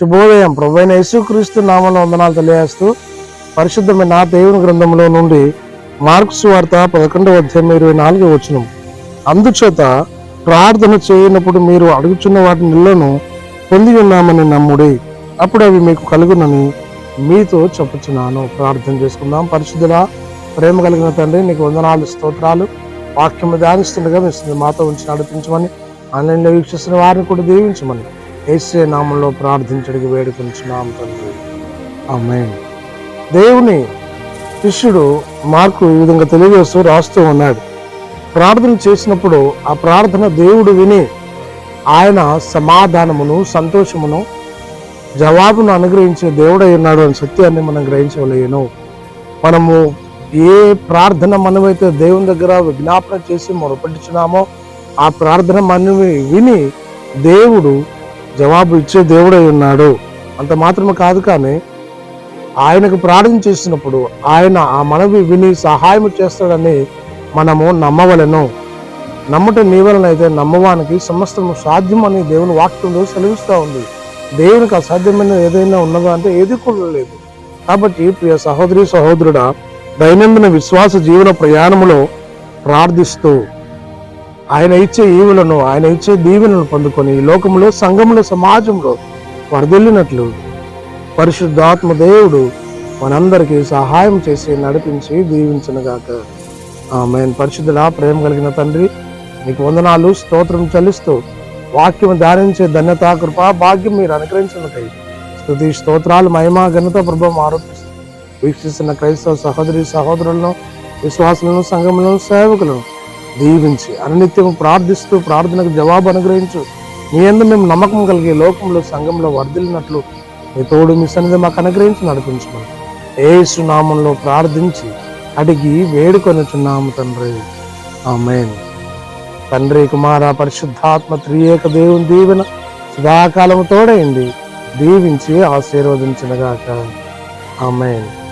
శుభోదయం. ప్రభు యేసుక్రీస్తు నామంలో వందనాలు తెలియజేస్తూ పరిశుద్ధమైన నా దేవుని గ్రంథంలో నుండి మార్క్స్ వార్త పదకొండవ అధ్యాయం ఇరవై నాలుగు వచ్చిన అందుచేత ప్రార్థన చేయనప్పుడు మీరు అడుగుచున్న వాటి నిల్లను పొంది ఉన్నామని నమ్ముడి అప్పుడు అవి మీకు కలుగునని మీతో చెప్పుచున్నాను. ప్రార్థన చేసుకుందాం. పరిశుద్ధుల ప్రేమ కలిగిన తండ్రి నీకు వందనాలు స్తోత్రాలు. వాక్యం ధ్యానిస్తుండగా మీ మాతో ఉంచి నడిపించమని ఆన్లైన్లో వీక్షిస్తున్న వారిని కూడా దీవించమని. ఏసే నామంలో ప్రార్థించడానికి వేడుకొంచున్నాం తండ్రి. ఆమె దేవుని శిష్యుడు మార్కు ఈ విధంగా తెలియజేస్తూ రాస్తూ ఉన్నాడు. ప్రార్థన చేసినప్పుడు ఆ ప్రార్థన దేవుడు విని ఆయన సమాధానమును సంతోషమును జవాబును అనుగ్రహించే దేవుడై ఉన్నాడు అని సత్యాన్ని మనం గ్రహించవలేను. మనము ఏ ప్రార్థన మనమైతే దేవుని దగ్గర విజ్ఞాపన చేసి మొరపెట్టుచున్నామో ఆ ప్రార్థన మనవి విని దేవుడు జవాబు ఇచ్చే దేవుడై ఉన్నాడు. అంత మాత్రమే కాదు కానీ ఆయనకు ప్రార్థన చేసినప్పుడు ఆయన ఆ మనవి విని సహాయం చేస్తాడని మనము నమ్మవలను. నమ్మటం నీ వలన అయితే నమ్మవానికి సమస్తము సాధ్యం అని దేవుని వాక్యంలో సెలవిస్తూ ఉంది. దేవునికి అసాధ్యమైన ఏదైనా ఉన్నదా అంటే ఏది కూడా లేదు. కాబట్టి ప్రియ సహోదరి సహోదరుడా దైనందిన విశ్వాస జీవన ప్రయాణములో ప్రార్థిస్తూ ఆయన ఇచ్చే ఈవులను ఆయన ఇచ్చే దీవెనలను పొందుకొని ఈ లోకంలో సంఘంలో సమాజంలో వరదెల్లినట్లు పరిశుద్ధాత్మ దేవుడు మనందరికీ సహాయం చేసి నడిపించి దీవించనుగాక. ఆమె పరిశుద్ధుల ప్రేమ కలిగిన తండ్రి నీకు వందనాలు స్తోత్రం చెల్లిస్తూ వాక్యం ధ్యానించే ధన్యత కృప భాగ్యం మీరు అనుగ్రహించినకై స్థుతి స్తోత్రాలు మహిమా ఘనత ప్రభావం ఆరోపిస్తూ వీక్షిస్తున్న క్రైస్తవ సహోదరి సహోదరులను విశ్వాసులను సంఘములను సేవకులను దీవించి అనునిత్యం ప్రార్థిస్తూ ప్రార్థనకు జవాబు అనుగ్రహించు. మీ ఎందు మేము నమ్మకం కలిగి లోకంలో సంఘంలో వర్ధిల్లినట్లు మీ తోడు మీ సన్నిధి మాకు అనుగ్రహించి నడిపించమని ఏ నామంలో ప్రార్థించి అడిగి వేడుకొనుచున్నాము తండ్రి. ఆమెన్. తండ్రి కుమార పరిశుద్ధాత్మ త్రియేక దేవుని దీవెన సదాకాలము తోడైంది. దీవించి ఆశీర్వదించినగాక. ఆమెన్.